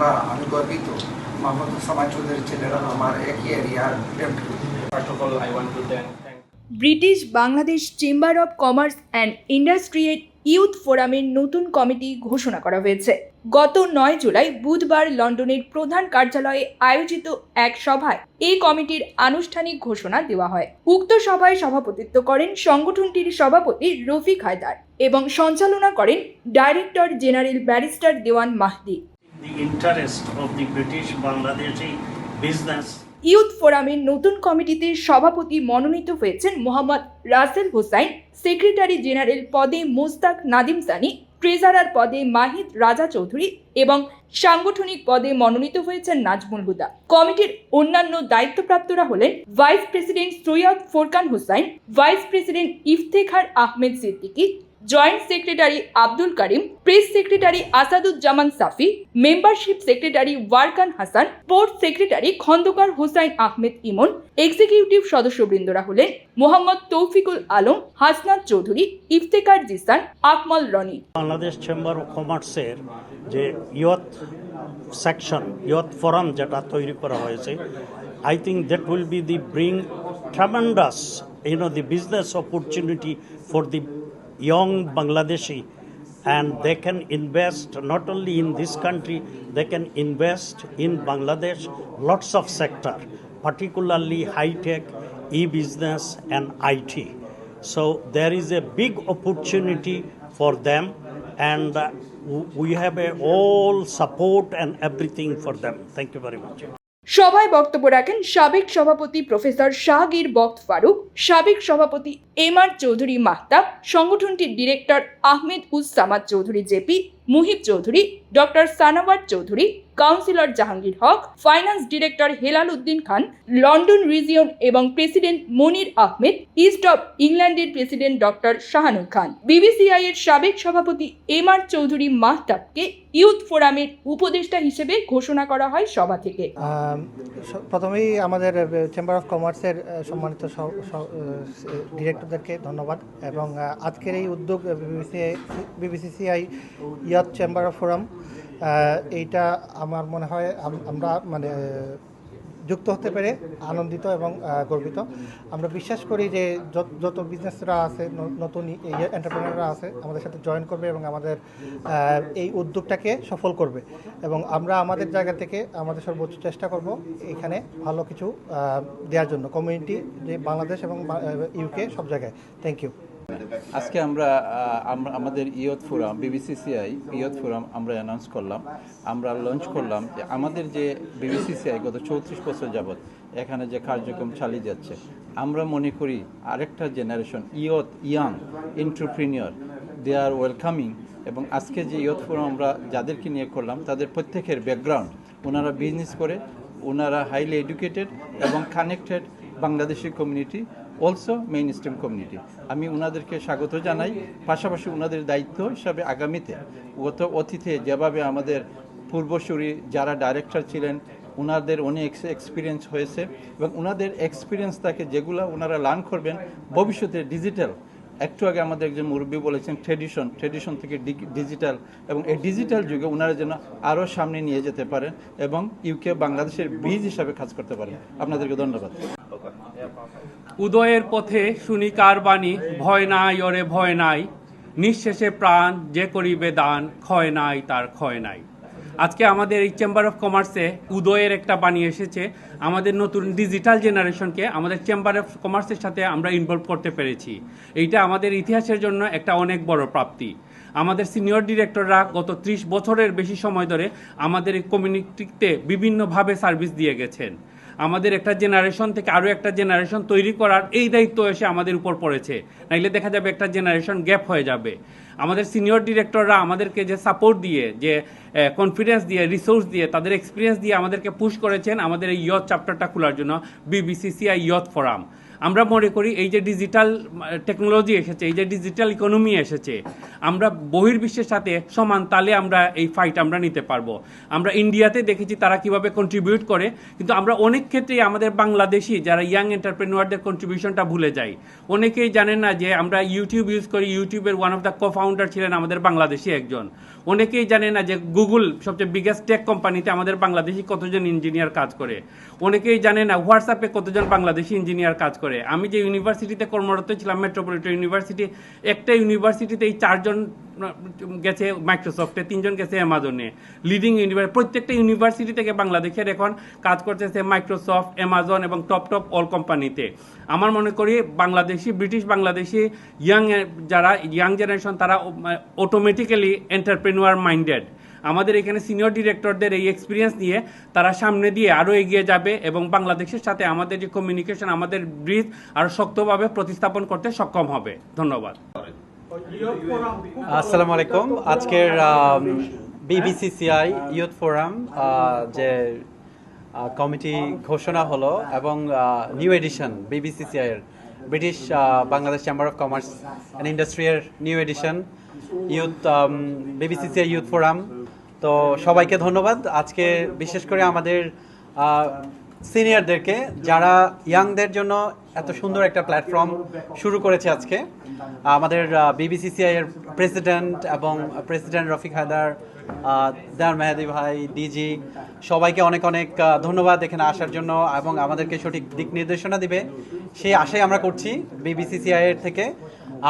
আমরা আমি গর্বিত। মোহাম্মদ সামাজ চৌধুরী ছেলেরা আমার একই এরিয়ার British Bangladesh chamber of commerce and ইন্ডাস্ট্রিয়ের youth ফোরামের নতুন কমিটি ঘোষণা করা হয়েছে। গত নয় জুলাই বুধবার লন্ডনের প্রধান কার্যালয়ে আয়োজিত এক সভায় এই কমিটির আনুষ্ঠানিক ঘোষণা দেওয়া হয়। উক্ত সভায় সভাপতিত্ব করেন সংগঠনটির সভাপতি রফিক হায়দার এবং সঞ্চালনা করেন director general barrister Dewan Mahdi. The interest of the British Bangladeshi business. Youth ফোরামের নতুন কমিটিতে সভাপতি মনোনীত হয়েছেন মোহাম্মদ রাসেল হোসাইন, সেক্রেটারি জেনারেল পদে মোস্তাক নাদিম সানি, ট্রেজারার পদে মাহিদ রাজা চৌধুরী এবং সাংগঠনিক পদে মনোনীত হয়েছেন নাজমুল হুদা। কমিটির অন্যান্য দায়িত্বপ্রাপ্তরা হলেন vice president Syed Forkan Hossain, vice president Iftekhar Ahmed Siddiqui joint secretary Abdul Karim, press secretary Asaduzzaman Safi, membership secretary Warkan Hasan, port secretary Khandaker Hossain Ahmed Emon, executive সদস্যবৃন্দরা হলেন মোহাম্মদ তৌফিকুল আলম, হাসনাত চৌধুরী ইফতেকার জিসান, আকমল রনি। বাংলাদেশ চেম্বার অফ কমার্সের যে youth section, youth forum যেটা তৈরি করা হয়েছে, I think that will be the bring tremendous you know the business opportunity for the young Bangladeshi and they can invest not only in this country, they can invest in Bangladesh lots of sector, particularly high-tech, e-business and IT. So there is a big opportunity for them and uh, we have a all support and everything for them. Thank you very much. সভায় বক্তব্য রাখেন সাবেক সভাপতি professor Shahgir বক্ত ফারুক, সাবেক সভাপতি M R Chowdhury Mahtab, সংগঠনটির director Ahmed Uz Samad Chowdhury JP Muhib Chowdhury, doctor Sanawar Chowdhury, councillor Jahangir Haque, finance director Helal Uddin Khan, London region এবং president Monir Ahmed, east of ইংল্যান্ডের president doctor Shahanur Khan. BBCI এর সাবেক সভাপতি M R Chowdhury মাহতাবকে youth ফোরামের উপদেষ্টা হিসেবে ঘোষণা করা হয় সভা থেকে। প্রথমেই আমাদের চেম্বার অফ কমার্সের সম্মানিত ডিরেক্টরদেরকে ধন্যবাদ এবং আজকের এই উদ্যোগ BBCI, BBCCI youth chamber of forum এইটা আমার মনে হয় আমরা মানে যুক্ত হতে পেরে আনন্দিত এবং গর্বিত। আমরা বিশ্বাস করি যে যত- বিজনেসরা আছে নতুন এন্টারপ্রেনাররা আছে, আমাদের সাথে জয়েন করবে এবং আমাদের এই উদ্যোগটাকে সফল করবে। এবং আমরা আমাদের জায়গা থেকে আমাদের সর্বোচ্চ চেষ্টা করব এখানে ভালো কিছু দেওয়ার জন্য। কমিউনিটি যে বাংলাদেশ এবং ইউকে সব জায়গায়। থ্যাংক ইউ আজকে আমরা আমাদের youth forum BBCCI youth forum আমরা অ্যানাউন্স করলাম। আমরা লঞ্চ করলাম যে আমাদের যে বিবিসিসিআই গত চৌত্রিশ বছর যাবৎ এখানে যে কার্যক্রম চালিয়ে যাচ্ছে, আমরা মনে করি আরেকটা generation youth young entrepreneur they are welcoming এবং আজকে যে ইয়ত ফোরাম আমরা যাদেরকে নিয়ে করলাম, তাদের প্রত্যেকের ব্যাকগ্রাউন্ড ওনারা বিজনেস করে, ওনারা হাইলি এডুকেটেড এবং connected Bangladeshi community also mainstream community আমি ওনাদেরকে স্বাগত জানাই, পাশাপাশি ওনাদের দায়িত্ব হিসাবে আগামীতে গত অতীতে যেভাবে আমাদের পূর্বসূরি যারা ডাইরেক্টর ছিলেন ওনাদের অনেক এক্সপিরিয়েন্স হয়েছে এবং ওনাদের এক্সপিরিয়েন্স থাকে যেগুলো ওনারা লার্ন করবেন, ভবিষ্যতে ডিজিটাল একটু আগে আমাদের একজন মুরব্বী বলেছেন ট্রেডিশন ট্রেডিশন থেকে ডিজিটাল এবং এই ডিজিটাল যুগে ওনারা যেন আরও সামনে নিয়ে যেতে পারেন এবং ইউকে বাংলাদেশের ব্রিজ হিসাবে কাজ করতে পারেন। আপনাদেরকে ধন্যবাদ। উদয়ের পথে শুনি কার বাণী, ভয় নাই অরে ভয় নাই। নিঃশেষে প্রাণ যে করিবে দান, ক্ষয় নাই তার ক্ষয় নাই। আজকে আমাদের এই চেম্বার অফ কমার্সে উদয়ের একটা বাণী এসেছে। আমাদের নতুন ডিজিটাল জেনারেশনকে আমাদের চেম্বার অফ কমার্সের সাথে আমরা ইনভলভ করতে পেরেছি। এইটা আমাদের ইতিহাসের জন্য একটা অনেক বড় প্রাপ্তি। আমাদের সিনিয়র ডিরেক্টররা গত ত্রিশ বছরের বেশি সময় ধরে আমাদের এই কমিউনিটিতে বিভিন্নভাবে সার্ভিস দিয়ে গেছেন। আমাদের একটা জেনারেশন থেকে আরও একটা জেনারেশন তৈরি করার এই দায়িত্ব এসে আমাদের উপর পড়েছে। নাইলে দেখা যাবে একটা জেনারেশন গ্যাপ হয়ে যাবে। আমাদের সিনিয়র ডিরেক্টররা আমাদেরকে যে সাপোর্ট দিয়ে, যে কনফিডেন্স দিয়ে রিসোর্স দিয়ে, তাদের এক্সপিরিয়েন্স দিয়ে আমাদেরকে পুশ করেছেন আমাদের এই ইয়থ চ্যাপ্টারটা খোলার জন্য বিবিসিসিআই ইয়থ ফোরাম আমরা মনে করি এই যে ডিজিটাল টেকনোলজি এসেছে, এই যে ডিজিটাল ইকোনমি এসেছে, আমরা বহির্বিশ্বের সাথে সমান তালে আমরা এই ফাইট আমরা নিতে পারব। আমরা ইন্ডিয়াতে দেখেছি তারা কীভাবে কন্ট্রিবিউট করে, কিন্তু আমরা অনেক ক্ষেত্রেই আমাদের বাংলাদেশি যারা ইয়াং এন্টারপ্রেনুয়ারদের কন্ট্রিবিউশনটা ভুলে যাই। অনেকেই জানেন না যে আমরা ইউটিউব ইউজ করি ইউটিউবের one of the co founder ছিলেন আমাদের বাংলাদেশি একজন। অনেকেই জানে না যে গুগল সবচেয়ে বিগেস্ট টেক কোম্পানিতে আমাদের বাংলাদেশি কতজন ইঞ্জিনিয়ার কাজ করে। অনেকেই জানে না হোয়াটসঅ্যাপে কতজন বাংলাদেশি ইঞ্জিনিয়ার কাজ করে। আমি যে ইউনিভার্সিটিতে কর্মরত ছিলাম মেট্রোপলিটন ইউনিভার্সিটি একটা ইউনিভার্সিটিতে এই চারজন গেছে মাইক্রোসফটে তিনজন গেছে অ্যামাজনে লিডিং ইউনিভার্সিটি প্রত্যেকটা ইউনিভার্সিটি থেকে বাংলাদেশের এখন কাজ করতেছে মাইক্রোসফট অ্যামাজন এবং টপ টপ অল কোম্পানিতে আমার মনে করি বাংলাদেশি, ব্রিটিশ বাংলাদেশি ইয়াং যারা ইয়াং জেনারেশন তারা অটোমেটিক্যালি এন্টারপ্রেনুয়ার মাইন্ডেড আমাদের এখানে সিনিয়র ডিরেক্টরদের এই এক্সপিরিয়েন্স নিয়ে তারা সামনে দিয়ে আরও এগিয়ে যাবে এবং বাংলাদেশের সাথে আমাদের যে কমিউনিকেশন আমাদের ব্রিজ আরও শক্তভাবে প্রতিস্থাপন করতে সক্ষম হবে। ধন্যবাদ। আসসালামু আলাইকুম। আজকের বিবিসিসিআই ইউথ ফোরাম যে কমিটি ঘোষণা হলো এবং নিউ এডিশন বিবিসিসিআই এর British Bangladesh chamber of commerce and ইন্ডাস্ট্রিয়ার new edition youth BBCCI youth forum তো সবাইকে ধন্যবাদ। আজকে বিশেষ করে আমাদের সিনিয়রদেরকে, যারা ইয়াংদের জন্য এত সুন্দর একটা প্ল্যাটফর্ম শুরু করেছে আজকে। আমাদের বিবিসিসিআই এর প্রেসিডেন্ট এবং প্রেসিডেন্ট রফিক হায়দার দেওয়ার মেহেদি ভাই ডিজি সবাইকে অনেক অনেক ধন্যবাদ এখানে আসার জন্য এবং আমাদেরকে সঠিক দিক নির্দেশনা দিবে। সেই আশাই আমরা করছি বিবিসিসিআই এর থেকে।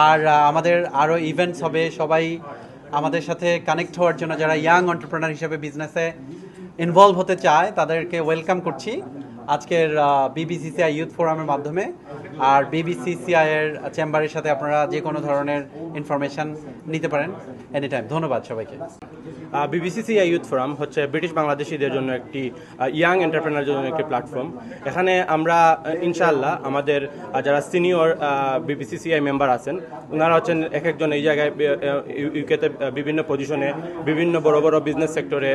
আর আমাদের আরও ইভেন্টস হবে, সবাই আমাদের সাথে কানেক্ট হওয়ার জন্য যারা ইয়াং অন্টারপ্রেনার হিসেবে বিজনেসে ইনভলভ হতে চায়, তাদেরকে ওয়েলকাম করছি। আজকের বিবিসিসিআই ইউথ ফোরামের মাধ্যমে। আর বিবিসিসিআই এর চেম্বারের সাথে আপনারা যে কোনো ধরনের ইনফরমেশন নিতে পারেন এনি টাইম ধন্যবাদ সবাইকে। বিবিসিসিআই ইউথ ফোরাম হচ্ছে ব্রিটিশ বাংলাদেশিদের জন্য একটি ইয়াং এন্টারপ্রেনার জন্য একটি প্ল্যাটফর্ম এখানে আমরা ইনশাআল্লাহ আমাদের যারা সিনিয়র বিবিসিসিআই মেম্বার আছেন ওনারা হচ্ছেন এক একজন এই জায়গায় ইউকেতে বিভিন্ন পজিশনে বিভিন্ন বড় বড় বিজনেস সেক্টরে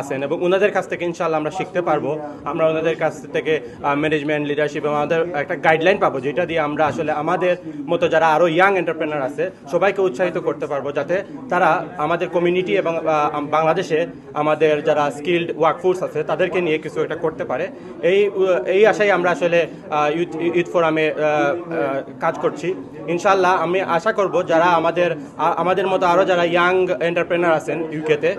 আছেন এবং ওনাদের কাছ থেকে ইনশাআল্লাহ আমরা শিখতে পারব। আমরা ওনাদের কাছ থেকে ম্যানেজমেন্ট লিডারশিপ এবং আমাদের একটা গাইডলাইন পাবো, যেটা দিয়ে আমরা আসলে আমাদের মতো যারা আরও ইয়াং এন্টারপ্রেনার আছে, সবাইকে উৎসাহিত করতে পারব যাতে তারা আমাদের কমিউনিটি এবং বাংলাদেশে আমাদের যারা স্কিল্ড ওয়ার্কফোর্স আছে, তাদেরকে নিয়ে কিছু একটা করতে পারে। এই এই আশায় আমরা আসলে ইউথ ইউথ ফোরামে কাজ করছি। ইনশাল্লাহ আমি আশা করব যারা আমাদের আমাদের মতো আরও যারা ইয়াং এন্টারপ্রেনার আছেন ইউকেতে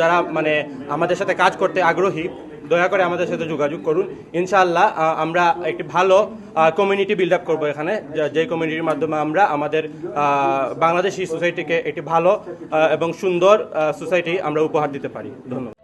যারা মানে আমাদের সাথে কাজ করতে আগ্রহী দয়া করে আমাদের সাথে যোগাযোগ করুন। ইনশাআল্লাহ আমরা একটি ভালো কমিউনিটি বিল্ড আপ করব এখানে। যা- কমিউনিটির মাধ্যমে আমরা আমাদের বাংলাদেশি সোসাইটিকে একটি ভালো এবং সুন্দর সোসাইটি আমরা উপহার দিতে পারি। ধন্যবাদ।